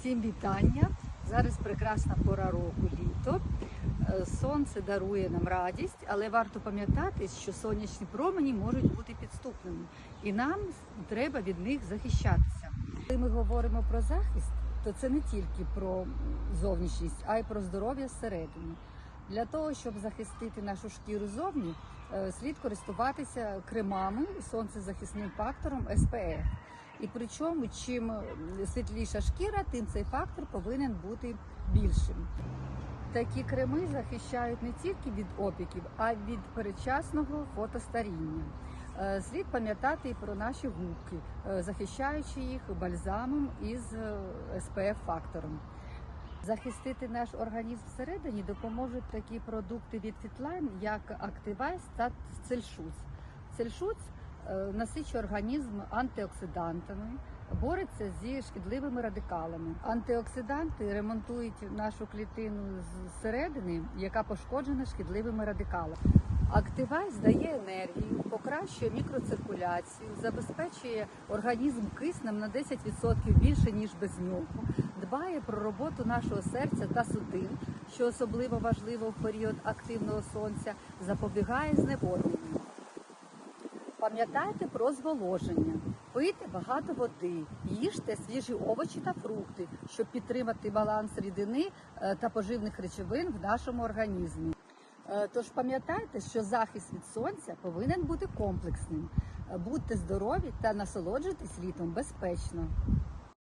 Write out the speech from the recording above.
Всім вітання. Зараз прекрасна пора року літо. Е, Сонце дарує нам радість, але варто пам'ятати, що сонячні промені можуть бути підступними, і нам треба від них захищатися. Коли ми говоримо про захист, то це не тільки про зовнішність, а й про здоров'я зсередини. Для того, щоб захистити нашу шкіру зовні, е, слід користуватися кремами сонцезахисним фактором SPF. І причому, чим світліша шкіра, тим цей фактор повинен бути більшим. Такі креми захищають не тільки від опіків, а й від передчасного фотостаріння. Е, Слід пам'ятати і про наші губки, е, захищаючи їх бальзамом із SPF фактором. Захистити наш організм всередині допоможуть такі продукти від Fitline, як Activise та Цельшуц. Цельшуц е, насичує організм антиоксидантами, бореться зі шкідливими радикалами. Антиоксиданти ремонтують нашу клітину зсередини, яка пошкоджена шкідливими радикалами. Активайз дає енергію, покращує мікроциркуляцію, забезпечує організм киснем на 10% більше ніж без нього, дбає про роботу нашого серця та судин, що особливо важливо в період активного сонця, запобігає зневодненню. Пам'ятайте про зволоження, пийте багато води, їжте свіжі овочі та фрукти, щоб підтримати баланс рідини е, та поживних речовин в нашому організмі. Е, Тож пам'ятайте, що захист від сонця повинен бути комплексним. Будьте здорові та насолоджуйтесь літом безпечно.